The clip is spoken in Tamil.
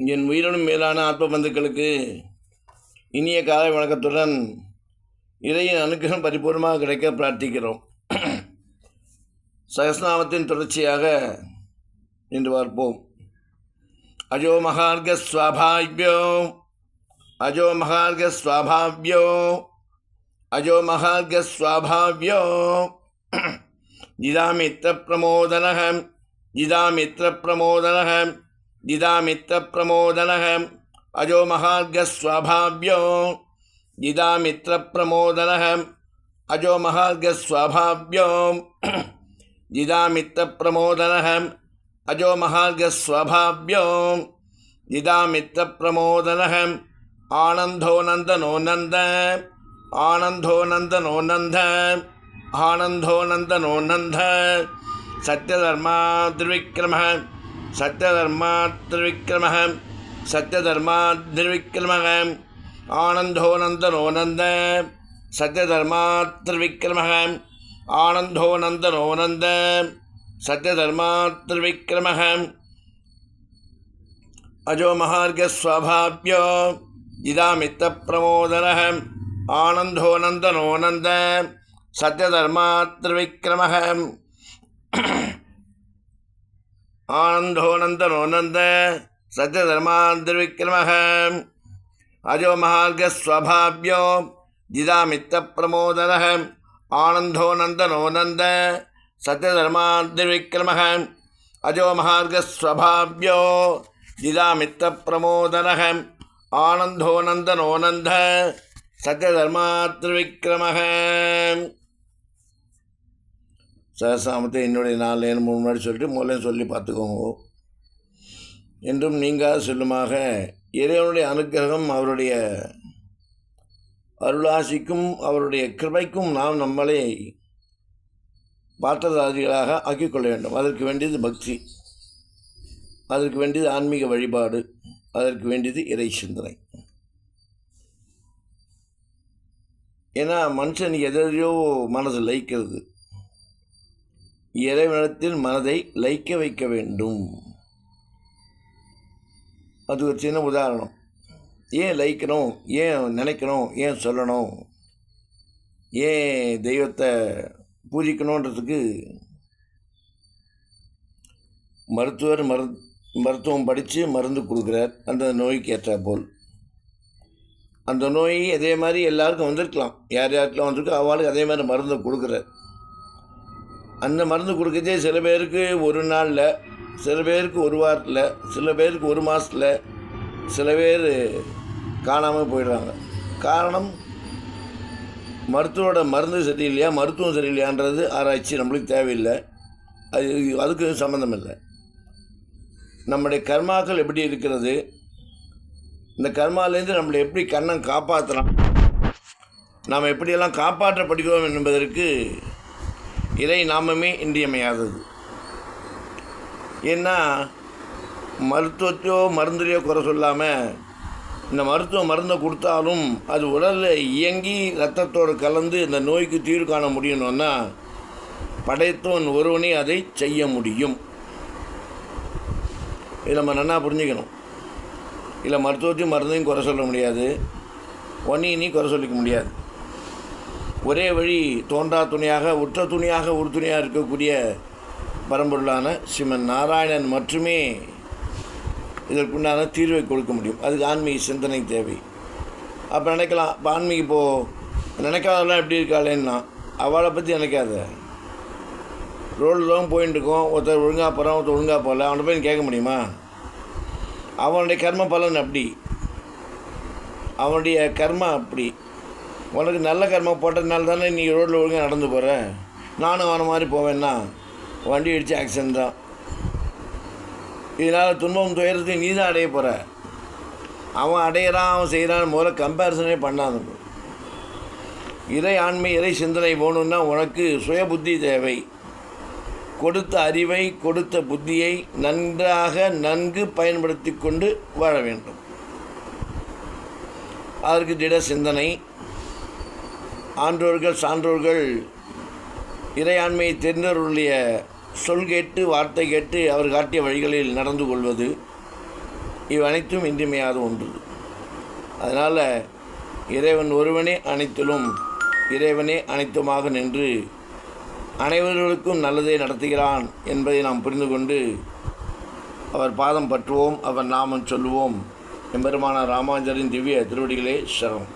என் உயிரினும் மேலான ஆத்ம பந்துக்களுக்கு இனிய காலை வணக்கத்துடன் இறையின் அனுகிரகம் பரிபூர்ணமாக கிடைக்க பிரார்த்திக்கிறோம். சகஸ்நாமத்தின் தொடர்ச்சியாக இன்று பார்ப்போம். அஜோ மகார்க அஜோ மகார்க ஸ்வாபாவ்யோ அஜோ மகார்க ஜிதாமித்திர பிரமோதனகம் ஜிதாமித்திர பிரமோதனகம் ஜிதாமித்திர பிரமோதனக அஜோ மகார்க ஸ்வாபாவ்யோ ஜிதாமித்திர பிரமோதனக அஜோ மகார்க ஸ்வாபாவ்யோ ஜிதாமித்திர பிரமோதனக அஜோ மகார்க ஸ்வபாவ்யோ ஜிதாமித்திர பிரமோதனக ஆனந்தோ நந்தனோ நந்த ஆனந்தோ நந்தனோ நந்த ஆனந்தோ நந்தனோ நந்த சத்யதர்மா திருவிக்ரம நந்த சத்யதர்மா அஜோ மகார்கஸ்வபாப்யோ இதாமித்த பிரமோதன ஆனந்தோனந்தனோனந்த நந்தனோ நந்த சத்யதர்மா திருவிக்ரம ஆனந்தோ நந்தனோ நந்த சத்யதர்மா திருவிக்ரம அஜோ மகார்கஸ்வபாப்யோ ஜிதாமித்த பிரமோதன சகசாமத்தை என்னுடைய நாலு நேரம் மூணு முன்னாடி சொல்லிட்டு முதல்ல சொல்லி பார்த்துக்கோங்க. என்றும் நீங்கள் சொல்லுமாக இறைவனுடைய அனுக்கிரகம் அவருடைய அருளாசிக்கும் அவருடைய கிருபைக்கும் நாம் நம்மளை பாத்திரதாரிகளாக ஆக்கிக்கொள்ள வேண்டும். அதற்கு வேண்டியது பக்தி. அதற்கு வேண்டியது ஆன்மீக வழிபாடு. அதற்கு வேண்டியது இறை சிந்தனை. ஏன்னா மனுஷன் எதையோ மனது லயிக்கிறது. இறைவனத்தில் மனதை லயிக்க வைக்க வேண்டும். அது ஒரு சின்ன உதாரணம். ஏன் லயிக்கணும்? ஏன் நினைக்கணும்? ஏன் சொல்லணும்? ஏன் தெய்வத்தை பூஜிக்கணுன்றதுக்கு மருத்துவர் மரு மருத்துவம் படித்து மருந்து கொடுக்குறார். அந்த நோய்க்கு ஏற்றா போல். அந்த நோய் அதே மாதிரி எல்லாருக்கும் வந்திருக்கலாம். யார் யாருக்கெல்லாம் வந்திருக்கோ அவளுக்கு அதே மாதிரி மருந்து கொடுக்குறார். அந்த மருந்து கொடுக்கறதே சில பேருக்கு ஒரு நாளில் சில பேருக்கு ஒரு வாரத்தில் சில பேருக்கு ஒரு மாதத்தில் சில பேர் காணாமல் போயிடுறாங்க. காரணம் மருத்துவோட மருந்து சரியில்லையா மருத்துவம் சரியில்லையான்றது ஆராய்ச்சி நம்மளுக்கு தேவையில்லை. அது அதுக்கு சம்மந்தம் இல்லை நம்முடைய கர்மாக்கள் எப்படி இருக்கிறது? இந்த கர்மாலேருந்து நம்மளை எப்படி கண்ணம் காப்பாற்றலாம் நாம் எப்படியெல்லாம் காப்பாற்றப்படுகிறோம் என்பதற்கு இறை நாமமே இன்றியமையாதது. ஏன்னா மருத்துவத்தையோ மருந்துலையோ குறை சொல்லாமல் இந்த மருத்துவ மருந்தை கொடுத்தாலும் அது உடலில் இயங்கி ரத்தத்தோடு கலந்து இந்த நோய்க்கு தீர்வு காண முடியணும்னா படைத்தவன் ஒருவனே அதை செய்ய முடியும். இதை நம்ம நன்னா புரிஞ்சுக்கணும். இல்லை மருத்துவத்தையும் மருந்தையும் குறை சொல்ல முடியாது. ஒன்றையும் நீ குறை சொல்லிக்க முடியாது. ஒரே வழி தோன்றா துணையாக உற்ற துணியாக உறுதுணையாக இருக்கக்கூடிய பரம்பொருளான ஸ்ரீமன் நாராயணன் மட்டுமே இதற்குண்டான தீர்வை கொடுக்க முடியும். அதுக்கு ஆன்மீக சிந்தனை தேவை. அப்போ நினைக்கலாம் இப்போ ஆன்மீக இப்போது நினைக்காதெல்லாம் எப்படி இருக்காளேன்னா அவளை பற்றி நினைக்காத. ரோடில் தான் போயின்னு இருக்கோம் ஒருத்தர் ஒழுங்காக போகிறான் ஒருத்தர் ஒழுங்காக போகல அவனை போய் கேட்க முடியுமா? அவனுடைய கர்ம பலன் அப்படி. அவனுடைய கர்மா அப்படி. உனக்கு நல்ல கர்மம் போட்டதுனால தானே நீ ரோட்டில் ஒழுங்காக நடந்து போகிற நானும் வர மாதிரி போவேன்னா? வண்டி அடித்து ஆக்சிடென்ட் தான். இதனால் துன்பம் துயரத்தை நீ தான் அடைய போகிற அவன் அடையிறான் அவன் செய்கிறான் முதல்ல கம்பேரிசனே பண்ணாத. இறை ஆண்மை இறை சிந்தனை போகணுன்னா உனக்கு சுய புத்தி தேவை. கொடுத்த அறிவை கொடுத்த புத்தியை நன்றாக நன்கு பயன்படுத்தி கொண்டு வாழ வேண்டும். அதற்கு திட சிந்தனை ஆன்றோர்கள் சான்றோர்கள் இறையாண்மையை தெரிந்தவர்களுடைய சொல் கேட்டு வார்த்தை கேட்டு அவர் காட்டிய வழிகளில் நடந்து கொள்வது இவ்வனைத்தும் இன்றிமையாத ஒன்று. அதனால் இறைவன் ஒருவனே அனைத்திலும் இறைவனே அனைத்துமாக நின்று அனைவர்களுக்கும் நல்லதே நடத்துகிறான் என்பதை நாம் புரிந்து கொண்டு அவர் பாதம் பற்றுவோம் அவர் நாமம் சொல்லுவோம். எம்பெருமான ராமாஞ்சரின் திவ்ய திருவடிகளே சரம்